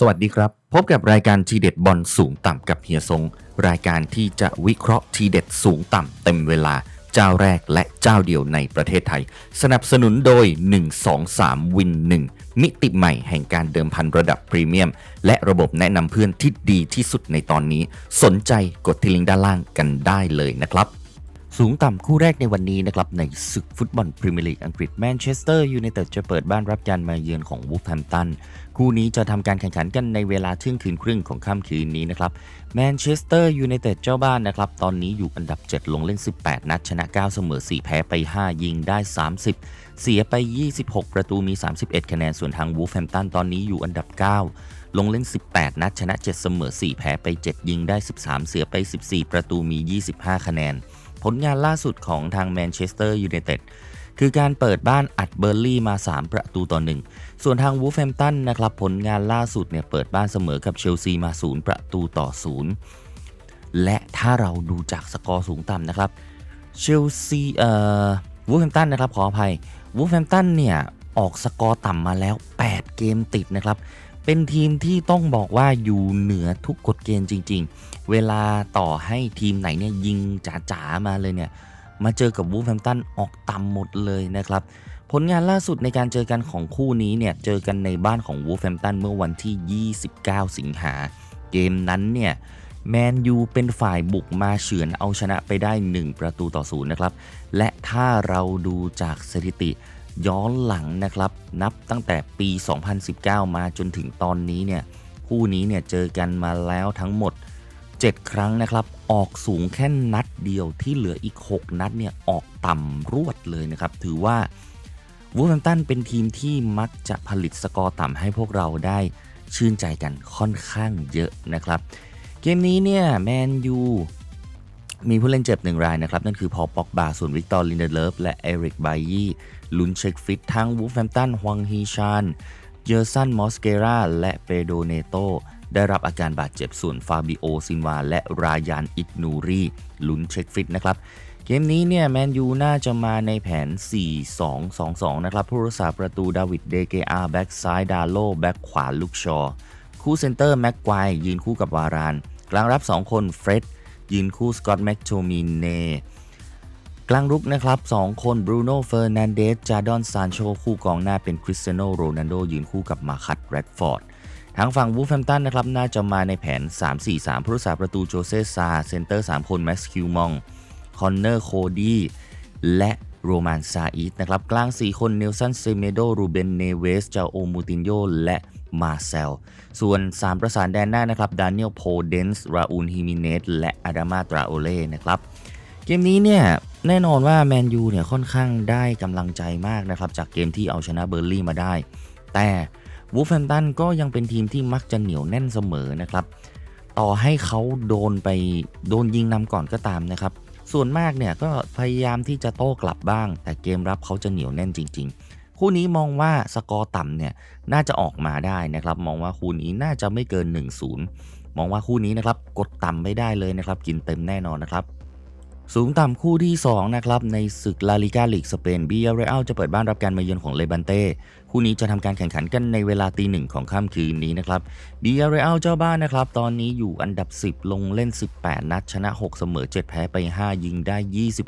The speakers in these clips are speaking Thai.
สวัสดีครับ พบกับรายการทีเด็ดบอลสูงต่ำกับเฮียทรง รายการที่จะวิเคราะห์ทีเด็ดสูงต่ำเต็มเวลา เจ้าแรกและเจ้าเดียวในประเทศไทย สนับสนุนโดย 123วิน1มิติใหม่แห่งการเดิมพันระดับพรีเมียม และระบบแนะนำเพื่อนที่ดีที่สุดในตอนนี้ สนใจกดที่ลิงก์ด้านล่างกันได้เลยนะครับ สูงต่ำคู่แรกในวันนี้นะครับในศึกฟุตบอลพรีเมียร์ลีกอังกฤษแมนเชสเตอร์ยูไนเต็ดจะเปิดบ้านรับการมาเยือนของวูฟแฮมตันคู่นี้จะทำการแข่งขันกันในเวลาเที่ยงคืนครึ่งของค่ำคืนนี้นะครับแมนเชสเตอร์ยูไนเต็ดเจ้าบ้านนะครับตอนนี้อยู่อันดับ 7 ลงเล่น 18 นัดชนะ 9 เสมอ 4 แพ้ไป 5 ยิงได้ 30 เสียไป 26 ประตูมี 31 คะแนนส่วนทางวูฟแฮมตันตอนนี้อยู่อันดับ 9ลงเล่น 18 นัด ชนะ 7 เสมอ 4 แพ้ไป 7 ยิงได้ 13 เสียไป 14 ประตูมี 25 คะแนน ผลงานล่าสุดของทางแมนเชสเตอร์ยูไนเต็ดคือการเปิดบ้านอัดเบอร์ลี่มา 3 ประตูต่อ 1 ส่วนทางวูฟแฮมตันนะครับผลงานล่าสุดเนี่ยเปิดบ้านเสมอกับเชลซีมา 0 ประตูต่อ 0 และถ้าเราดูจากสกอร์สูงต่ำนะครับเชลซีเอ่อวูฟแฮมตันนะครับขออภัยวูฟแฮมตันเนี่ยออกสกอร์ต่ำมาแล้ว 8 เกมติดนะครับ เป็นทีมที่ต้องบอกว่าอยู่เหนือทุกกฎเกณฑ์จริง ๆ เวลาต่อให้ทีมไหนเนี่ยยิงจ๋าๆมาเลยเนี่ยมาเจอกับวูฟแฮมตันออกต่ำหมดเลยนะครับ ผลงานล่าสุดในการเจอกันของคู่นี้เนี่ยเจอกันในบ้านของวูฟแฮมตันเมื่อวันที่ 29 สิงหา เกมนั้นเนี่ยแมนยูเป็นฝ่ายบุกมาเฉือนเอาชนะไปได้ 1 ประตูต่อศูนย์นะครับ และถ้าเราดูจากสถิติ ย้อนหลังนะครับนับตั้งแต่ปี 2019 มาจนถึงตอนนี้เนี่ยคู่นี้เนี่ยเจอกันมาแล้วทั้งหมด 7 ครั้งนะครับ ออกสูงแค่นัดเดียวที่เหลืออีก 6 นัดเนี่ยออกต่ำรวดเลยนะครับ ถือว่าวูฟแฮมตันเป็นทีมที่มักจะผลิตสกอร์ต่ำให้พวกเราได้ชื่นใจกันค่อนข้างเยอะนะครับ เกมนี้เนี่ยแมนยู มีผู้เล่นเจ็บหนึ่งรายนะครับ นั่นคือพอปอกบาส่วนวิกตอร์ลินเดเลฟและเอริกไบยี่ลุนเช็คฟิตทั้งวูฟแฮมตันฮวงฮีชานเยอร์สันมอสเกราและเปโดเนโตได้รับอาการบาดเจ็บส่วนฟาบิโอซินวา และรายานอิกนูรีลุ้นเช็คฟิตนะครับ เกมนี้เนี่ยแมนยูน่าจะมาในแผน 4-2-2-2 นะครับ ผู้รักษาประตูดาวิดเดเกอาแบ็กซ้ายดาโลแบ็กขวาลูกชอ คู่เซนเตอร์แม็กควายยืนคู่กับวาราน กลางรับ 2 คนเฟร็ด ยืนคู่สกอตแม็กโทมินเนกลางรุกนะครับ 2 คนบรูโน่เฟอร์นันเดสจาดอนซานโชคู่กองหน้าเป็นคริสเตียโนโรนัลโดยืนคู่กับมาคัตแรดฟอร์ดทางฝั่งวูฟแฮมตันนะครับ น่าจะมาในแผน 3-4-3 ผู้รักษาประตูโจเซซา เซนเตอร์ 3 คนแม็กซ์คิวมอง คอนเนอร์ โคดีและโรมานซาอิสนะครับ กลาง 4 คนเนลสันเซเมโด รูเบน เนเวสจาโอมูตินโย และ มาเซล ส่วน 3 ประสานแดนหน้านะครับดานิเอลโพเดนส์ราอูลฮิมิเนสและอาดามาตราโอเล่นะครับ เกมนี้เนี่ยแน่นอนว่าแมนยูเนี่ยค่อนข้างได้กำลังใจมากนะครับ จากเกมที่เอาชนะเบอร์ลี่มาได้ แต่วูฟแฮมตันก็ยังเป็นทีมที่มักจะเหนียวแน่นเสมอนะครับ ต่อให้เขาโดนไปโดนยิงนำก่อนก็ตามนะครับ ส่วนมากเนี่ยก็พยายามที่จะโต้กลับบ้าง แต่เกมรับเขาจะเหนียวแน่นจริง ๆ คู่นี้มองว่าสกอร์ต่ำเนี่ยน่าจะออกมาได้นะครับ มองว่าคู่นี้น่าจะไม่เกิน 1-0 มองว่าคู่นี้นะครับกดต่ำไม่ได้เลยนะครับ กินเต็มแน่นอนนะครับสูงต่ำคู่ที่ 2 นะครับ ในศึกลาลิกาลีกสเปนบีเอเรอัลจะเปิดบ้านรับการมาเยือนของเลบันเต้ คู่นี้จะทำการแข่งขันกันในเวลาตีหนึ่งของค่ำคืนนี้นะครับบียาเรอัลเจ้าบ้านนะครับ ตอนนี้อยู่อันดับ 10 ลงเล่น 18 นัด ชนะ 6 เสมอ 7 แพ้ไป 5 ยิงได้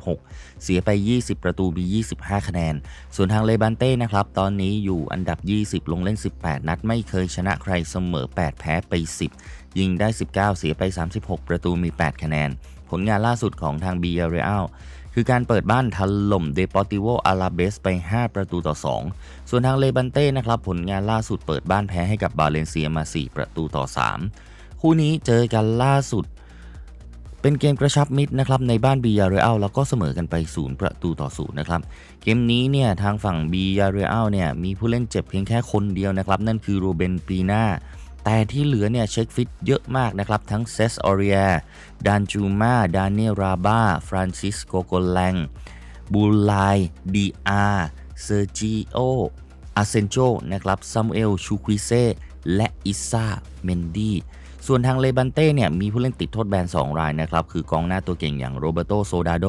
26 เสียไป 20 ประตูมี 25 คะแนน ส่วนทางเลบันเต้นะครับ ตอนนี้อยู่อันดับ 20 ลงเล่น 18 นัด ไม่เคยชนะใครเสมอ 8 แพ้ไป 10 ยิงได้ 19 เสียไป 36 ประตูมี 8 คะแนน ผลงานล่าสุดของทางบียาเรอัล คือการเปิดบ้านถล่มเดปอติโวอาราเบสไป 5 ประตูต่อ 2 ส่วนทางเลบันเต้นะครับผลงานล่าสุดเปิดบ้านแพ้ให้กับบาเลนเซียมา 4 ประตูต่อ 3 คู่นี้เจอกันล่าสุด เป็นเกมกระชับมิตรนะครับในบ้านบียาเรอัลแล้วก็เสมอกันไป 0 ประตูต่อ0นะครับเกมนี้เนี่ยทางฝั่งบียาเรอัลเนี่ยมีผู้เล่นเจ็บเพียงแค่คนเดียวนะครับนั่นคือโรเบนปีนา แต่ที่เหลือเนี่ยเช็คฟิตเยอะมากนะครับ ทั้งเซสออเรียดานจูมาดานเนราบาฟรานซิสโกโกแลงบูไลดีอาร์เซอร์จิโออาเซนโจนะครับซามูเอลชูควิเซและอิซาเมนดีส่วนทางเลบันเต้เนี่ยมีผู้เล่นติดโทษแบน 2 รายนะครับ คือกองหน้าตัวเก่งอย่างโรเบโตโซดาโด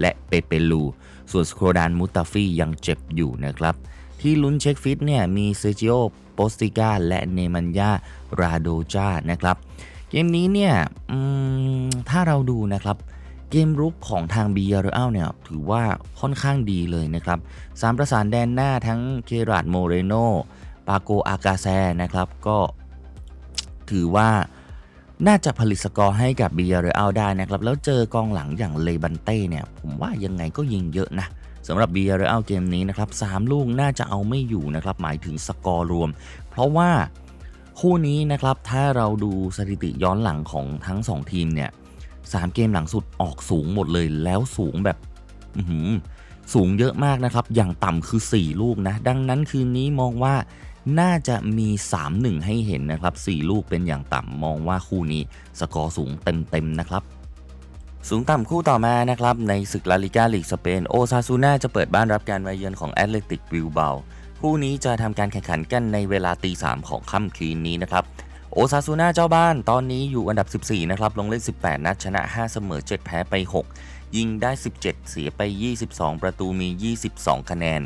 และเปเปลู ส่วนสโครดานมุตตาฟียังเจ็บอยู่นะครับ ที่ลุ้นเช็คฟิตเนี่ยมีเซจิโอโปสติกาและเนมันยาราโดจานะครับ เกมนี้เนี่ยถ้าเราดูนะครับเกมรุกของทางบียาเรอัลเนี่ยถือว่าค่อนข้างดีเลยนะครับสามประสานแดนหน้าทั้งเคราดโมเรโนปาโกอากาแซนะครับก็ถือว่าน่าจะผลิตสกอร์ให้กับบียาเรอัลได้นะครับ แล้วเจอกองหลังอย่างเลบันเต้เนี่ย ผมว่ายังไงก็ยิงเยอะนะ สำหรับบียาเรอัลเกมนี้นะครับสามลูกน่าจะเอาไม่อยู่นะครับหมายถึงสกอร์รวม เพราะว่าคู่นี้นะครับถ้าเราดูสถิติย้อนหลังของทั้ง 2 ทีมเนี่ยสามเกมหลังสุดออกสูงหมดเลยแล้วสูงแบบสูงเยอะมากนะครับ อย่างต่ำคือ 4 ลูกนะ ดังนั้นคืนนี้มองว่าน่าจะมี 3-1 ให้เห็นนะครับ 4 ลูกเป็นอย่างต่ำมองว่าคู่นี้สกอร์สูงเต็มๆนะครับ สูงต่ำคู่ต่อมานะครับ ในศึกลาลิกาลีกสเปนโอซาซูน่าจะเปิดบ้านรับการมาเยือนของแอตเลติกบิลเบาคู่นี้จะทำการแข่งขันกันในเวลาตีสามของค่ำคืนนี้นะครับโอซาซูน่าเจ้าบ้านตอนนี้อยู่อันดับ 14 นะครับ ลงเล่น 18 นัดชนะ 5 เสมอ 7 แพ้ไป 6 ยิงได้ 17 เสียไป 22 ประตูมี 22 คะแนน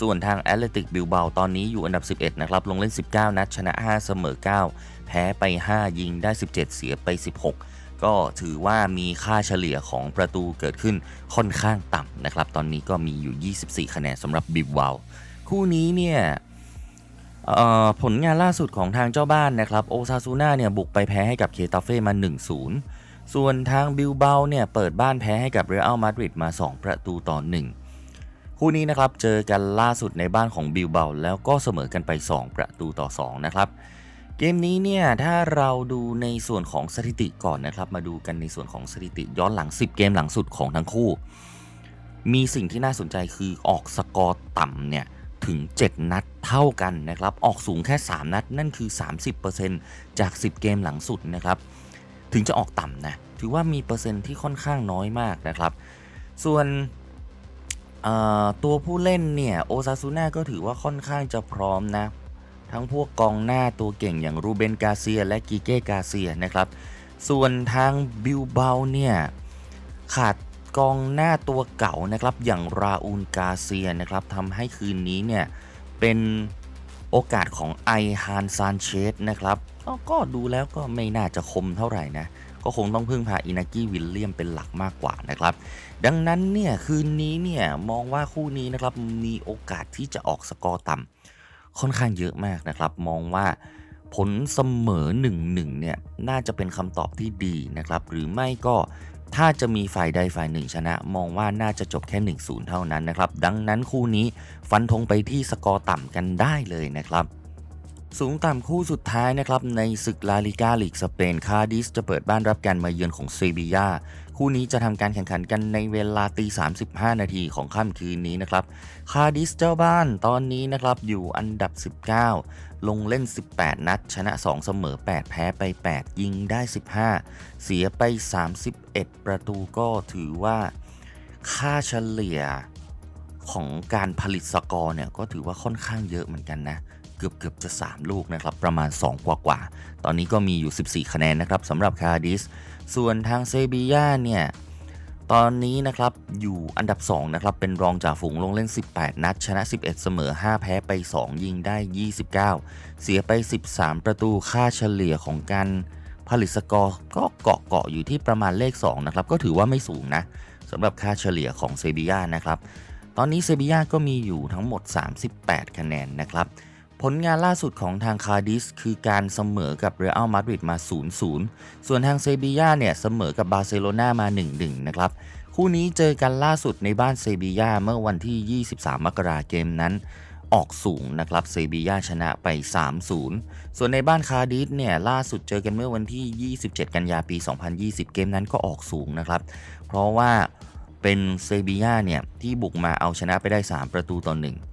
ส่วนทางแอตเลติกบิลเบาตอนนี้อยู่อันดับ 11 นะครับ ลงเล่น 19 นัดชนะ 5 เสมอ 9 แพ้ไป 5 ยิงได้ 17 เสียไป 16 ก็ถือว่ามีค่าเฉลี่ยของประตูเกิดขึ้นค่อนข้างต่ำนะครับ ตอนนี้ก็มีอยู่ 24 คะแนนสำหรับบิลเบาคู่นี้เนี่ยผลงานล่าสุดของทางเจ้าบ้านนะครับโอซาซูน่าเนี่ยบุกไปแพ้ให้กับเคตาเฟ่มา 1-0 ส่วนทางบิลเบาเนี่ยเปิดบ้านแพ้ให้กับเรอัลมาดริดมา 2 ประตูต่อ 1 คู่นี้นะครับเจอกันล่าสุดในบ้านของบิลเบาแล้วก็เสมอกันไป 2 ประตูต่อ 2 นะครับ เกมนี้เนี่ยถ้าเราดูในส่วนของสถิติก่อนนะครับ มาดูกันในส่วนของสถิติย้อนหลัง 10 เกมหลังสุดของทั้งคู่ มีสิ่งที่น่าสนใจคือออกสกอร์ต่ำเนี่ยถึง 7 นัดเท่ากันนะครับ ออกสูงแค่ 3 นัด นั่นคือ 30%จาก 10 เกมหลังสุดนะครับ ถึงจะออกต่ำนะ ถือว่ามีเปอร์เซ็นต์ที่ค่อนข้างน้อยมากนะครับ ส่วนตัวผู้เล่นเนี่ย โอซาซูน่าก็ถือว่าค่อนข้างจะพร้อมนะ ทั้งพวกกองหน้าตัวเก่งอย่างรูเบนกาเซียและกิเก้กาเซียนะครับ ส่วนทางบิลเบาเนี่ยขาดกองหน้าตัวเก่านะครับอย่างราอูลกาเซียนะครับทำให้คืนนี้เนี่ยเป็นโอกาสของไอฮานซานเชสนะครับก็ดูแล้วก็ไม่น่าจะคมเท่าไหร่นะ ก็คงต้องพึ่งพาอินากี้วิลเลียมเป็นหลักมากกว่านะครับ ดังนั้นเนี่ยคืนนี้เนี่ยมองว่าคู่นี้นะครับมีโอกาสที่จะออกสกอร์ต่ำ ค่อนข้างเยอะมากนะครับ มองว่าผลเสมอ1-1เนี่ยน่าจะเป็นคำตอบที่ดีนะครับ หรือไม่ก็ถ้าจะมีฝ่ายใดฝ่ายหนึ่งชนะ มองว่าน่าจะจบแค่ 1-0 เท่านั้นนะครับ ดังนั้นคู่นี้ฟันธงไปที่สกอร์ต่ำกันได้เลยนะครับ สูงต่ำคู่สุดท้ายนะครับ ในศึกลาลิกาลีกสเปนคาดิสจะเปิดบ้านรับการมาเยือนของเซบียาคู่นี้จะทำการแข่งขันกันในเวลาตี 35 นาทีของค่ำคืนนี้นะครับคาดิสเจ้าบ้านตอนนี้นะครับอยู่อันดับ 19 ลงเล่น 18 นัด ชนะ 2 เสมอ 8 แพ้ไป 8 ยิงได้ 15 เสียไป 31 ประตูก็ถือว่าค่าเฉลี่ยของการผลิตสกอร์เนี่ยก็ถือว่าค่อนข้างเยอะเหมือนกันนะ กือบเกือบจะ 3 ลูกนะครับประมาณ 2 กว่ากว่าตอนนี้ก็มีอยู่ 14 คะแนนนะครับสำหรับคาดิสส่วนทางเซบียาเนี่ยตอนนี้นะครับอยู่อันดับ2นะครับเป็นรองจากฝูงลงเล่น 18 นัด ชนะ 11 เสมอ 5 แพ้ไป 2 ยิงได้ 29 เสียไป 13 ประตูค่าเฉลี่ยของการผลิตสกอร์ก็เกาะเกาะอยู่ที่ประมาณเลข2นะครับก็ถือว่าไม่สูงนะสำหรับค่าเฉลี่ยของเซบียานะครับตอนนี้เซบียาก็มีอยู่ทั้งหมด 38 คะแนนนะครับ ผลงานล่าสุดของทางคาร์ดิสคือการเสมอกับเรอัลมาดริดมา 0-0 ส่วนทางเซบีย่าเนี่ยเสมอกับบาร์เซโลนามา 1-1 นะครับ คู่นี้เจอกันล่าสุดในบ้านเซบีย่าเมื่อวันที่ 23 มกราเกมนั้นออกสูงนะครับเซบียาชนะไป 3-0 ส่วนในบ้านคาร์ดิสเนี่ยล่าสุดเจอกันเมื่อวันที่ 27 กันยาปี 2020 เกมนั้นก็ออกสูงนะครับ เพราะว่าเป็นเซบียาเนี่ยที่บุกมาเอาชนะไปได้ 3 ประตูต่อ1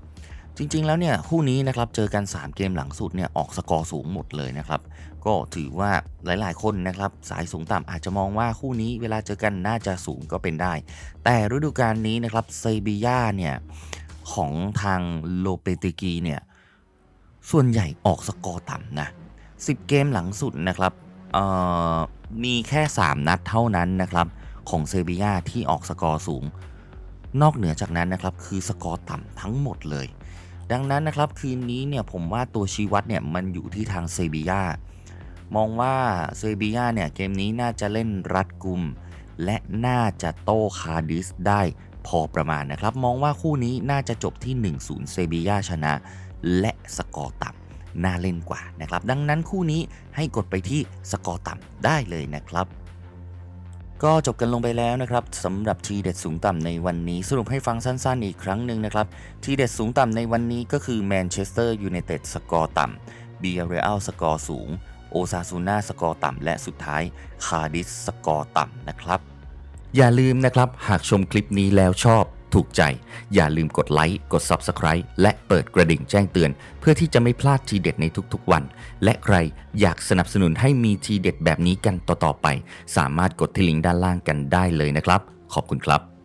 จริง ๆ แล้วเนี่ยคู่นี้นะครับเจอกัน 3 เกมหลังสุดเนี่ยออกสกอร์สูงหมดเลยนะครับก็ถือว่าหลายๆ คนนะครับสายสูงต่ำอาจจะมองว่าคู่นี้เวลาเจอกันน่าจะสูงก็เป็นได้ แต่ฤดูกาลนี้นะครับเซบียาเนี่ยของทางโลเปเตกีเนี่ยส่วนใหญ่ออกสกอร์ต่ำนะ10 เกมหลังสุดนะครับมีแค่ 3 นัดเท่านั้นนะครับของเซบียาที่ออกสกอร์สูง นอกเหนือจากนั้นนะครับคือสกอร์ต่ำทั้งหมดเลย ดังนั้นนะครับคืนนี้เนี่ยผมว่าตัวชี้วัดเนี่ยมันอยู่ที่ทางเซบียามองว่าเซบียาเนี่ยเกมนี้น่าจะเล่นรัดกุม และน่าจะโต้คาร์ดิสได้พอประมาณนะครับ มองว่าคู่นี้น่าจะจบที่ 1-0 เซบียาชนะ และสกอร์ต่ำน่าเล่นกว่านะครับ ดังนั้นคู่นี้ให้กดไปที่สกอร์ต่ำได้เลยนะครับ ก็จบกันลงไปแล้วนะครับสำหรับทีเด็ดสูงต่ำในวันนี้ สรุปให้ฟังสั้นๆอีกครั้งหนึ่งนะครับ ทีเด็ดสูงต่ำในวันนี้ก็คือแมนเชสเตอร์ยูไนเต็ดสกอร์ต่ำบีเรอัลสกอร์สูง โอซาซูน่าสกอร์ต่ำและสุดท้ายคาดิสสกอร์ต่ำนะครับ อย่าลืมนะครับ หากชมคลิปนี้แล้วชอบ ถูกใจ อย่าลืมกดไลค์ กด Subscribe และเปิดกระดิ่งแจ้งเตือน เพื่อที่จะไม่พลาดทีเด็ดในทุกๆวัน และใครอยากสนับสนุนให้มีทีเด็ดแบบนี้กันต่อๆไป สามารถกดที่ลิงก์ด้านล่างกันได้เลยนะครับ ขอบคุณครับ